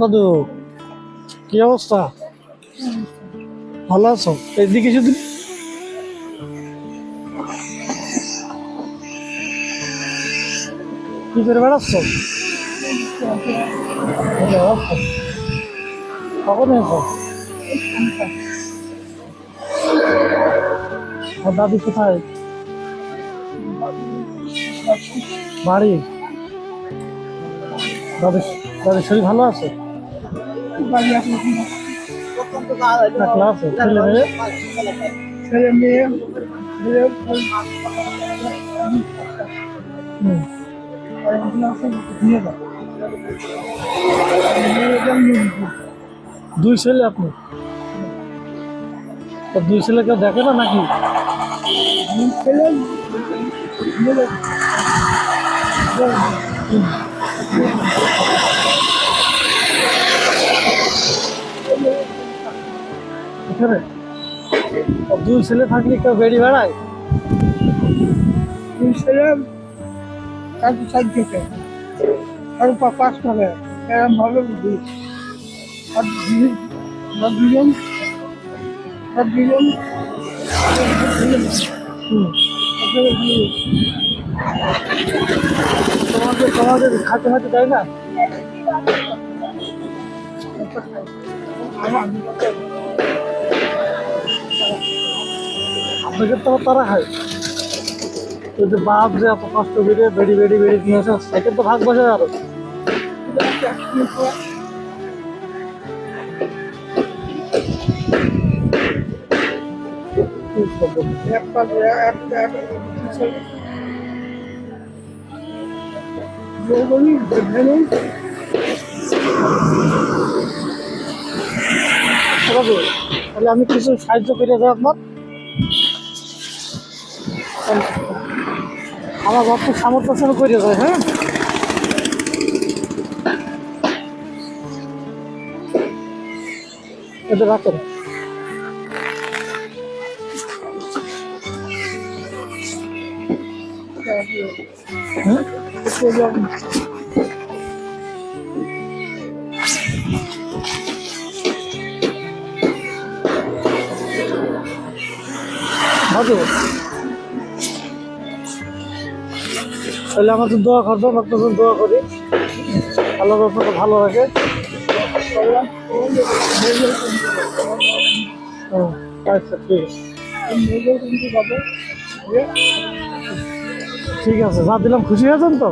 দাদু? কি অবস্থা? ভালো আছো? এইদিকে শুধু কি করে বেড়াচ্ছ? কখন এসো? দাদি কোথায়? বাড়ি? দাদি দাদির শরীর ভালো আছে? একলা আছে ছেলে মেয়ে ছেলে মেয়ে মেয়ে হুম। নিয়ে যাও দুই ছেলে আপনি তো দুই ছেলে কেউ দেখে না নাকি ছেলে নিয়ে যাও এখানে তো দুই ছেলে থাকলে কেউ বেড়ি বেড়ায় দুই ছেলে কাজে সাহায্য করে আর পাঁচ টাকা এরম ভাবে বুঝি আর দুই- আর দুজন আর দুজন হুম। আপনাদের দিয়ে তোমাদের তোমাদের খাতে খাতে দেয় না আমার আপনাদের তো তারা খায়। যে বাপ যে এত কষ্ট করে বেড়ি বেড়ি বেড়ি নিয়েছে সাইকেল তো ভাগ বসে আরও। আমি কিছু সাহায্য করে যাই আপনার। আমার বাপকে সামর্থ্য করে যায় হ্যাঁ? এদের রাখেন হুম? তাহলে আমাদের দোয়া করবেন আপনাদের জন্য দোয়া করি। আল্লাহ আপনাকে ভালো রাখে। হুম, আচ্ছা ঠিক আছে। ঠিক আছে যা দিলাম খুশি হয়েছেন তো?